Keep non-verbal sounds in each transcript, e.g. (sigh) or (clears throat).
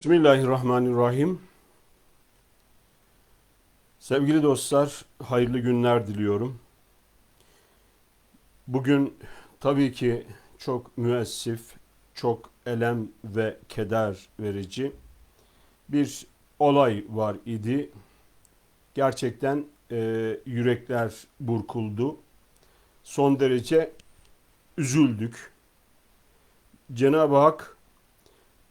Bismillahirrahmanirrahim. Sevgili dostlar, hayırlı günler diliyorum. Bugün tabii ki çok müessif, çok elem ve keder verici bir olay var idi. Gerçekten e, yürekler burkuldu. Son derece üzüldük. Cenab-ı Hak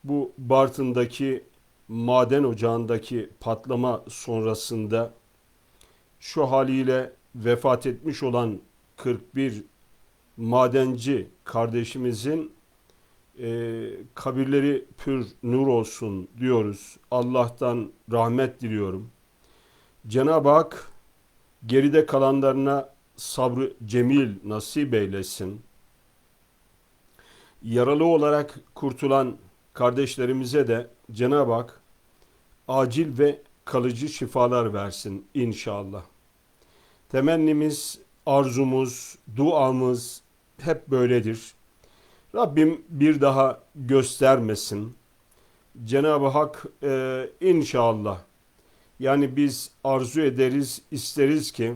bu Bartın'daki maden ocağındaki patlama sonrasında şu haliyle vefat etmiş olan 41 madenci kardeşimizin e, kabirleri pür nur olsun diyoruz. Allah'tan rahmet diliyorum. Cenab-ı Hak geride kalanlarına sabrı cemil nasip eylesin. Yaralı olarak kurtulan kardeşlerimize de Cenab-ı Hak acil ve kalıcı şifalar versin inşallah. Temennimiz, arzumuz, duamız hep böyledir. Rabbim bir daha göstermesin. Cenab-ı Hak e, inşallah yani biz arzu ederiz, isteriz ki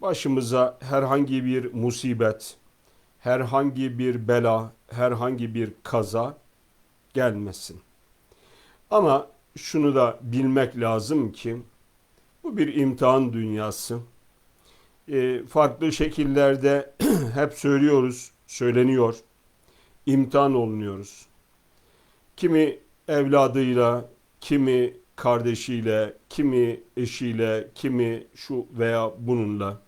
başımıza herhangi bir musibet, herhangi bir bela, herhangi bir kaza gelmesin. Ama şunu da bilmek lazım ki bu bir imtihan dünyası. E, farklı şekillerde (clears throat) hep söylüyoruz, söyleniyor. İmtihan olunuyoruz. Kimi evladıyla, kimi kardeşiyle, kimi eşiyle, kimi şu veya bununla.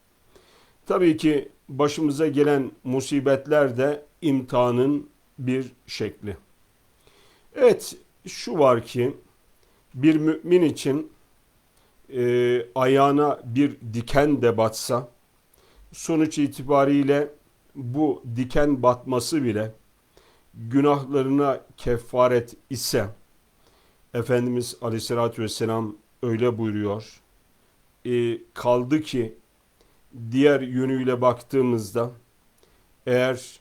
Tabii ki başımıza gelen musibetler de imtihanın bir şekli. Evet şu var ki bir mümin için e, ayağına bir diken de batsa sonuç itibariyle bu diken batması bile günahlarına kefaret ise Efendimiz Aleyhisselatü Vesselam öyle buyuruyor. E, kaldı ki diğer yönüyle baktığımızda eğer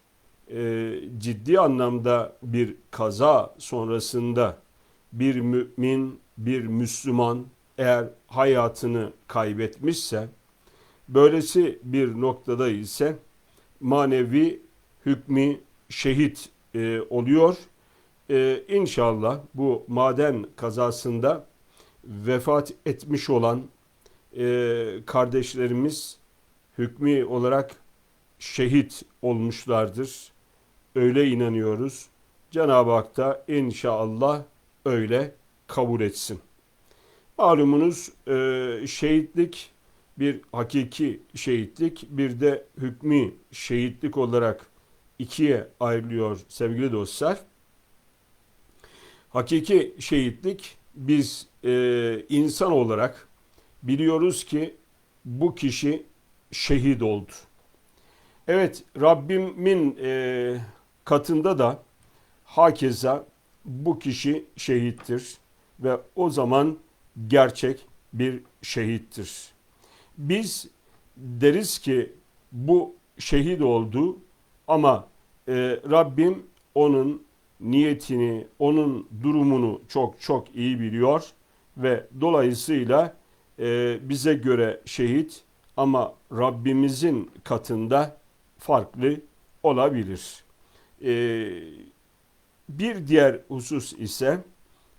e, ciddi anlamda bir kaza sonrasında bir mümin, bir Müslüman eğer hayatını kaybetmişse, böylesi bir noktada ise manevi hükmü şehit e, oluyor. E, inşallah bu maden kazasında vefat etmiş olan e, kardeşlerimiz hükmü olarak şehit olmuşlardır öyle inanıyoruz. Cenab-ı Hak da inşallah öyle kabul etsin. Malumunuz e, şehitlik bir hakiki şehitlik bir de hükmü şehitlik olarak ikiye ayrılıyor sevgili dostlar. Hakiki şehitlik biz e, insan olarak biliyoruz ki bu kişi şehit oldu. Evet Rabbimin e, katında da hakeza bu kişi şehittir ve o zaman gerçek bir şehittir. Biz deriz ki bu şehit oldu ama e, Rabbim onun niyetini, onun durumunu çok çok iyi biliyor ve dolayısıyla e, bize göre şehit ama Rabbimizin katında farklı olabilir. E, bir diğer husus ise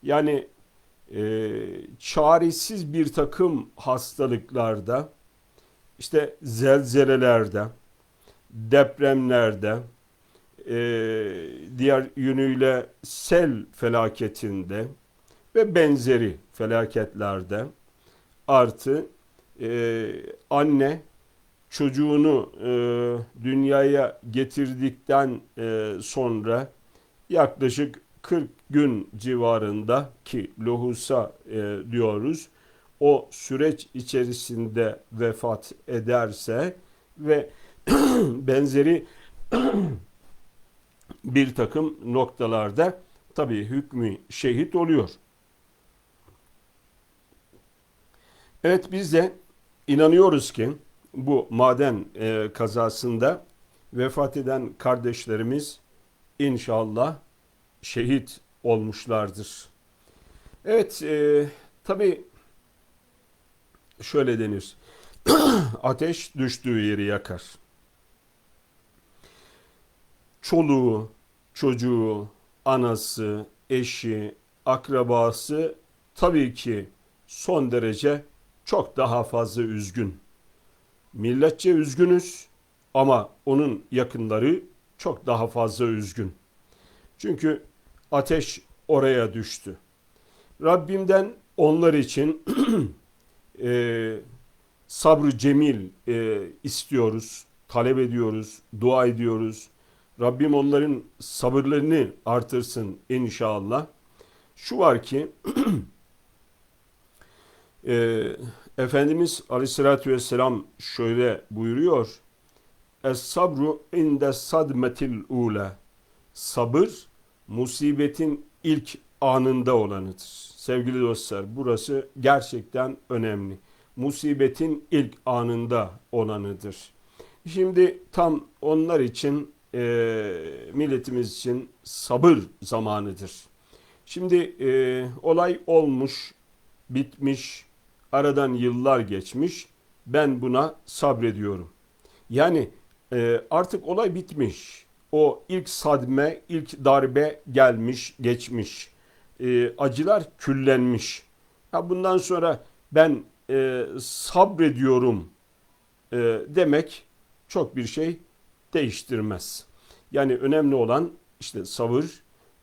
yani e, çaresiz bir takım hastalıklarda işte zelzelelerde, depremlerde, e, diğer yönüyle sel felaketinde ve benzeri felaketlerde artı e, anne çocuğunu e, dünyaya getirdikten e, sonra yaklaşık 40 gün civarında ki lohusa e, diyoruz o süreç içerisinde vefat ederse ve (clears throat) benzeri (clears throat) bir takım noktalarda tabii hükmü şehit oluyor. Evet biz de inanıyoruz ki bu maden e, kazasında vefat eden kardeşlerimiz inşallah şehit olmuşlardır. Evet, e, tabii şöyle denir. (clears throat) Ateş düştüğü yeri yakar. Çoluğu, çocuğu, anası, eşi, akrabası tabii ki son derece çok daha fazla üzgün. Milletçe üzgünüz ama onun yakınları çok daha fazla üzgün. Çünkü ateş oraya düştü. Rabbimden onlar için (clears throat) e, sabrı cemil e, istiyoruz, talep ediyoruz, dua ediyoruz. Rabbim onların sabırlarını artırsın inşallah. Şu var ki (clears throat) e, Efendimiz Aleyhisselatü Vesselam şöyle buyuruyor. Es sabru inde sadmetil ula. Sabır musibetin ilk anında olanıdır. Sevgili dostlar burası gerçekten önemli. Musibetin ilk anında olanıdır. Şimdi tam onlar için e, milletimiz için sabır zamanıdır. Şimdi e, olay olmuş, bitmiş, aradan yıllar geçmiş. Ben buna sabrediyorum. Yani e, artık olay bitmiş. O ilk sadme, ilk darbe gelmiş, geçmiş. E, acılar küllenmiş. Ya bundan sonra ben e, sabrediyorum e, demek çok bir şey değiştirmez. Yani önemli olan işte sabır,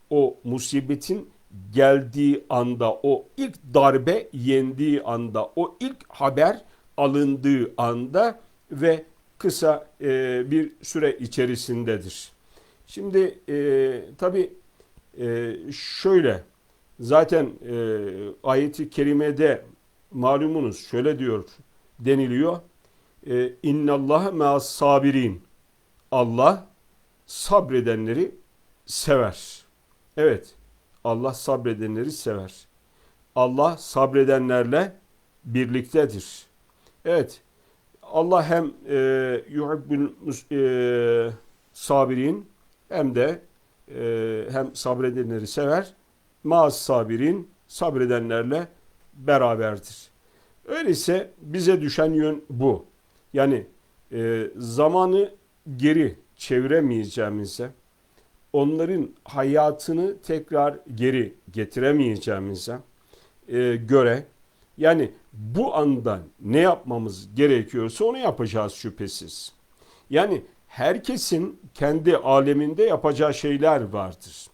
o musibetin geldiği anda, o ilk darbe yendiği anda, o ilk haber alındığı anda ve kısa e, bir süre içerisindedir. Şimdi e, tabi e, şöyle zaten e, ayeti kerimede malumunuz şöyle diyor deniliyor. E, İnnallâhe me'as sabirin. Allah sabredenleri sever. Evet Allah sabredenleri sever. Allah sabredenlerle birliktedir. Evet Allah hem e, yuhibbül e, sabirin hem de e, hem sabredenleri sever. Maaz sabirin sabredenlerle beraberdir. Öyleyse bize düşen yön bu. Yani e, zamanı geri çeviremeyeceğimize, onların hayatını tekrar geri getiremeyeceğimize e, göre yani bu anda ne yapmamız gerekiyorsa onu yapacağız şüphesiz. Yani herkesin kendi aleminde yapacağı şeyler vardır.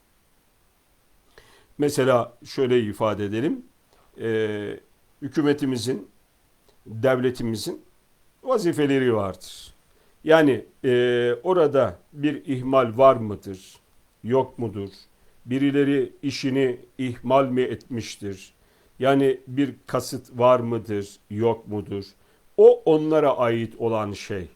Mesela şöyle ifade edelim. E, hükümetimizin, devletimizin vazifeleri vardır. Yani e, orada bir ihmal var mıdır, yok mudur? Birileri işini ihmal mi etmiştir? Yani bir kasıt var mıdır, yok mudur? O onlara ait olan şey.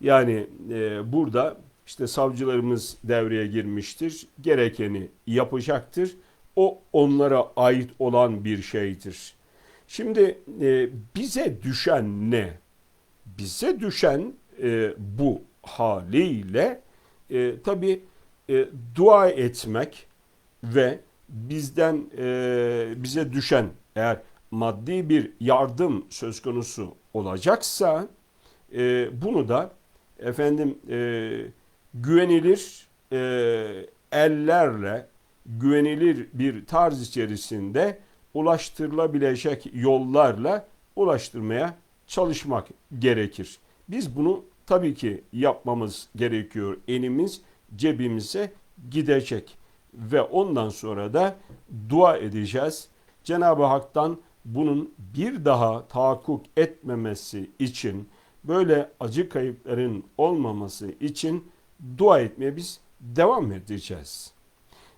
Yani e, burada işte savcılarımız devreye girmiştir. Gerekeni yapacaktır. O onlara ait olan bir şeydir. Şimdi e, bize düşen ne? Bize düşen e, bu haliyle e, tabi e, dua etmek ve bizden e, bize düşen eğer maddi bir yardım söz konusu olacaksa e, bunu da efendim e, güvenilir e, ellerle güvenilir bir tarz içerisinde ulaştırılabilecek yollarla ulaştırmaya çalışmak gerekir. Biz bunu tabii ki yapmamız gerekiyor. Elimiz cebimize gidecek ve ondan sonra da dua edeceğiz. Cenab-ı Hak'tan bunun bir daha tahakkuk etmemesi için böyle acı kayıpların olmaması için dua etmeye biz devam edeceğiz.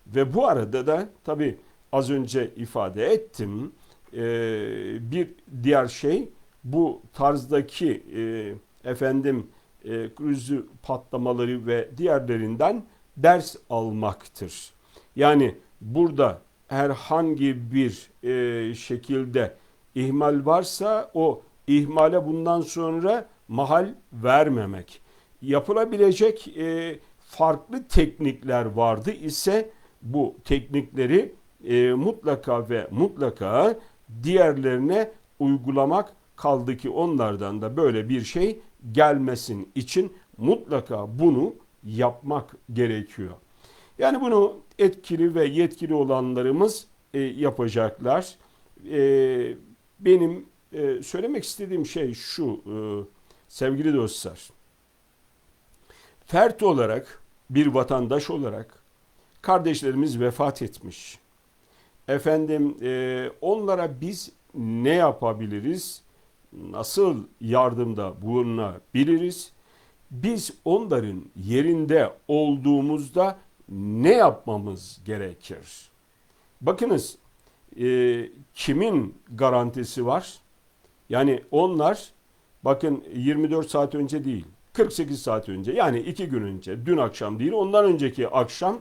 Ve bu arada da tabi az önce ifade ettim bir diğer şey bu tarzdaki efendim e, krizi patlamaları ve diğerlerinden ders almaktır. Yani burada herhangi bir e, şekilde ihmal varsa o ihmale bundan sonra mahal vermemek. Yapılabilecek e, farklı teknikler vardı ise bu teknikleri e, mutlaka ve mutlaka diğerlerine uygulamak kaldı ki onlardan da böyle bir şey gelmesin için mutlaka bunu yapmak gerekiyor. Yani bunu etkili ve yetkili olanlarımız e, yapacaklar. E, benim e, söylemek istediğim şey şu e, sevgili dostlar. Fert olarak bir vatandaş olarak kardeşlerimiz vefat etmiş. Efendim e, onlara biz ne yapabiliriz? Nasıl yardımda bulunabiliriz? Biz onların yerinde olduğumuzda ne yapmamız gerekir? Bakınız e, kimin garantisi var? Yani onlar bakın 24 saat önce değil 48 saat önce yani iki gün önce dün akşam değil ondan önceki akşam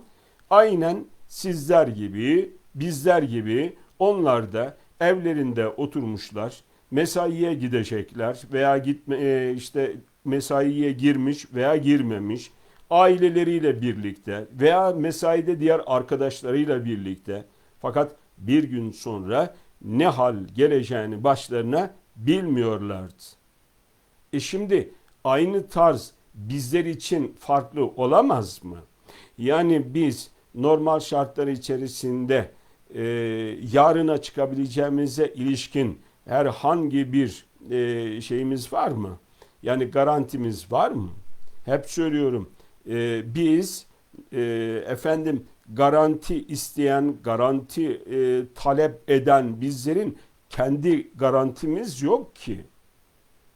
aynen sizler gibi bizler gibi onlar da evlerinde oturmuşlar mesaiye gidecekler veya gitme e, işte mesaiye girmiş veya girmemiş aileleriyle birlikte veya mesaide diğer arkadaşlarıyla birlikte fakat bir gün sonra ne hal geleceğini başlarına bilmiyorlardı. E şimdi aynı tarz bizler için farklı olamaz mı? Yani biz normal şartlar içerisinde e, yarına çıkabileceğimize ilişkin herhangi bir e, şeyimiz var mı? Yani garantimiz var mı? Hep söylüyorum e, biz e, efendim garanti isteyen, garanti e, talep eden bizlerin kendi garantimiz yok ki.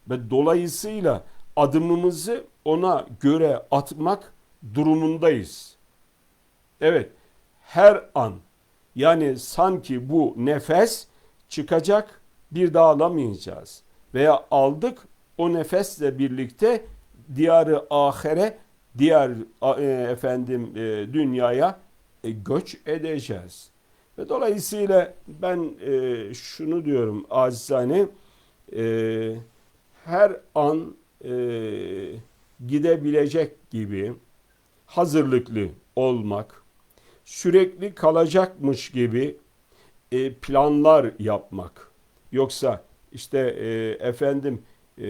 Ve dolayısıyla adımımızı ona göre atmak durumundayız. Evet, her an yani sanki bu nefes çıkacak bir daha alamayacağız. Veya aldık o nefesle birlikte diyarı ahire, diğer e, efendim e, dünyaya e, göç edeceğiz. Ve dolayısıyla ben e, şunu diyorum acizane e, her an e, gidebilecek gibi hazırlıklı olmak, sürekli kalacakmış gibi e, planlar yapmak. Yoksa işte e, efendim e,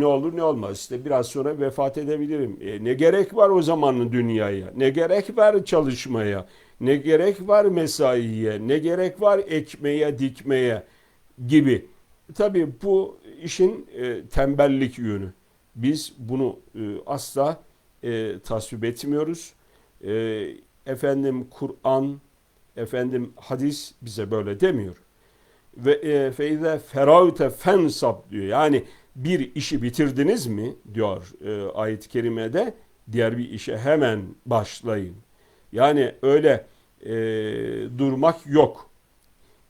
ne olur ne olmaz işte biraz sonra vefat edebilirim. E, ne gerek var o zaman dünyaya? Ne gerek var çalışmaya? Ne gerek var mesaiye? Ne gerek var ekmeye, dikmeye gibi. Tabii bu işin e, tembellik yönü. Biz bunu e, asla e, tasvip etmiyoruz. E, efendim Kur'an, efendim hadis bize böyle demiyor. Ve e, feyze feravte fensab diyor. Yani bir işi bitirdiniz mi diyor e, ayet-i kerimede diğer bir işe hemen başlayın. Yani öyle e, durmak yok.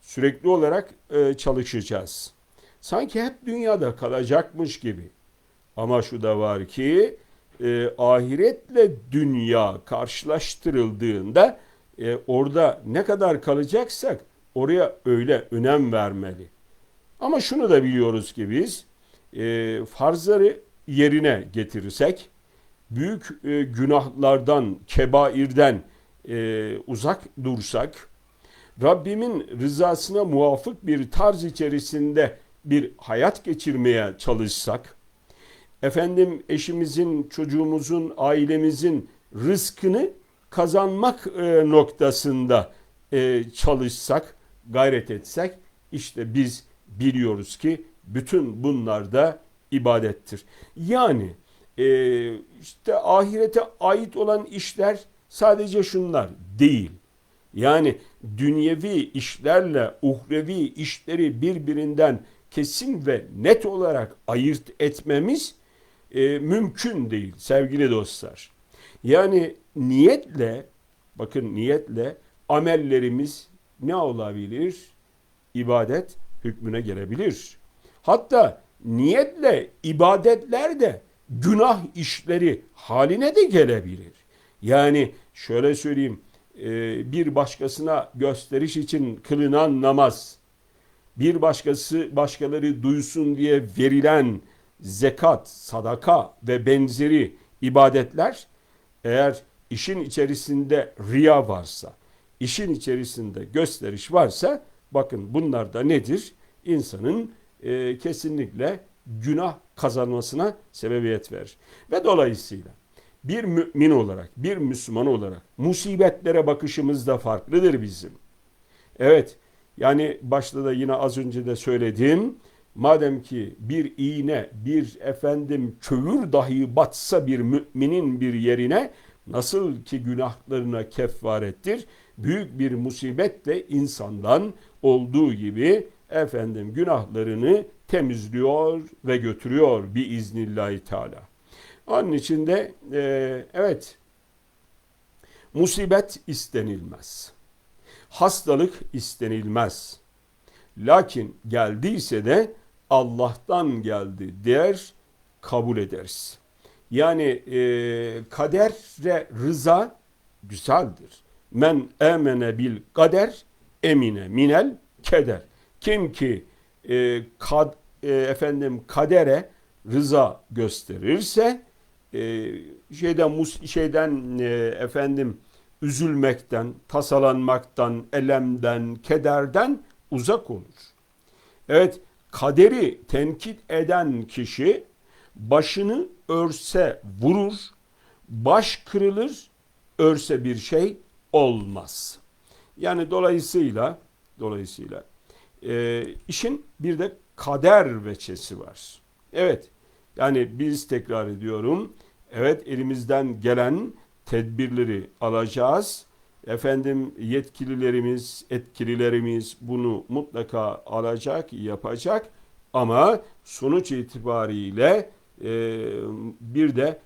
Sürekli olarak e, çalışacağız. Sanki hep dünyada kalacakmış gibi. Ama şu da var ki e, ahiretle dünya karşılaştırıldığında e, orada ne kadar kalacaksak oraya öyle önem vermeli. Ama şunu da biliyoruz ki biz e, farzları yerine getirirsek büyük e, günahlardan, kebairden e, uzak dursak, Rabbimin rızasına muvafık bir tarz içerisinde bir hayat geçirmeye çalışsak, efendim eşimizin, çocuğumuzun, ailemizin rızkını kazanmak e, noktasında e, çalışsak, gayret etsek, işte biz biliyoruz ki bütün bunlar da ibadettir. Yani e, işte ahirete ait olan işler sadece şunlar değil. Yani dünyevi işlerle uhrevi işleri birbirinden kesin ve net olarak ayırt etmemiz e, mümkün değil sevgili dostlar. Yani niyetle bakın niyetle amellerimiz ne olabilir? İbadet hükmüne gelebilir. Hatta niyetle ibadetler de günah işleri haline de gelebilir. Yani şöyle söyleyeyim e, bir başkasına gösteriş için kılınan namaz, bir başkası başkaları duysun diye verilen zekat, sadaka ve benzeri ibadetler eğer işin içerisinde riya varsa, işin içerisinde gösteriş varsa bakın bunlar da nedir? İnsanın e, kesinlikle günah kazanmasına sebebiyet verir. Ve dolayısıyla bir mümin olarak, bir Müslüman olarak musibetlere bakışımız da farklıdır bizim. Evet, yani başta da yine az önce de söyledim. Madem ki bir iğne, bir efendim kömür dahi batsa bir müminin bir yerine nasıl ki günahlarına kefarettir, büyük bir musibetle insandan olduğu gibi efendim günahlarını temizliyor ve götürüyor bir iznillahi teala. Onun için de e, evet musibet istenilmez. Hastalık istenilmez. Lakin geldiyse de Allah'tan geldi der kabul ederiz. Yani e, kadere rıza güzeldir. Men emene bil kader emine minel keder. Kim ki e, kad, e, efendim kadere rıza gösterirse e, şeyden mus şeyden e, efendim üzülmekten, tasalanmaktan, elemden, kederden uzak olur. Evet, kaderi tenkit eden kişi başını örse vurur, baş kırılır, örse bir şey olmaz. Yani dolayısıyla dolayısıyla e, işin bir de kader veçesi var. Evet yani biz tekrar ediyorum evet elimizden gelen tedbirleri alacağız. Efendim yetkililerimiz, etkililerimiz bunu mutlaka alacak, yapacak ama sonuç itibariyle e, bir de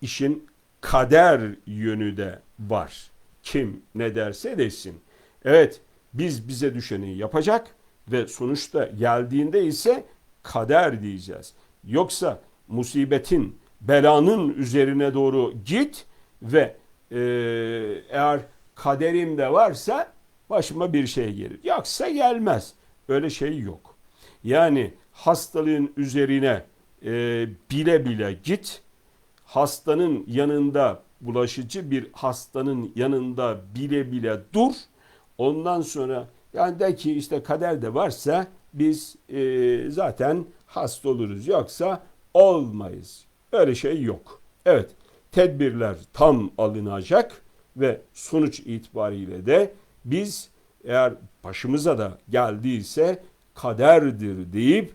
işin kader yönü de var. Kim ne derse desin. Evet biz bize düşeni yapacak ve sonuçta geldiğinde ise kader diyeceğiz. Yoksa musibetin, belanın üzerine doğru git ve e, eğer kaderimde varsa başıma bir şey gelir. Yoksa gelmez. Öyle şey yok. Yani hastalığın üzerine e, bile bile git. Hastanın yanında bulaşıcı bir hastanın yanında bile bile dur. Ondan sonra yani de ki işte kader de varsa biz e, zaten hasta oluruz. Yoksa olmayız. Öyle şey yok. Evet tedbirler tam alınacak ve sonuç itibariyle de biz eğer başımıza da geldiyse kaderdir deyip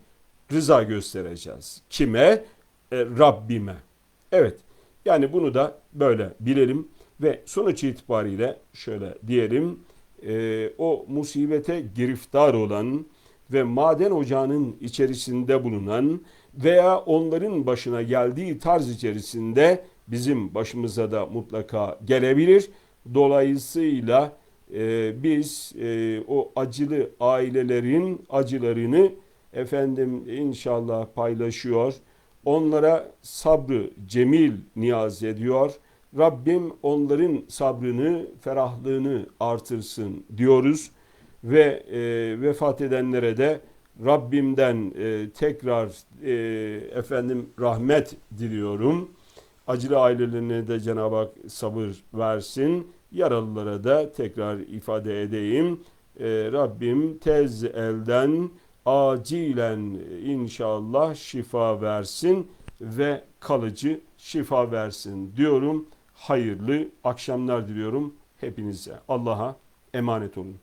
rıza göstereceğiz. Kime? E, Rabbime. Evet yani bunu da böyle bilelim ve sonuç itibariyle şöyle diyelim e, o musibete giriftar olan ve maden ocağının içerisinde bulunan veya onların başına geldiği tarz içerisinde bizim başımıza da mutlaka gelebilir. Dolayısıyla e, biz e, o acılı ailelerin acılarını efendim inşallah paylaşıyor. Onlara sabrı cemil niyaz ediyor. Rabbim onların sabrını, ferahlığını artırsın diyoruz ve e, vefat edenlere de Rabbimden e, tekrar e, efendim rahmet diliyorum. Acılı ailelerine de Cenab-ı Hak sabır versin. Yaralılara da tekrar ifade edeyim. E, Rabbim tez elden acilen inşallah şifa versin ve kalıcı şifa versin diyorum. Hayırlı akşamlar diliyorum hepinize. Allah'a emanet olun.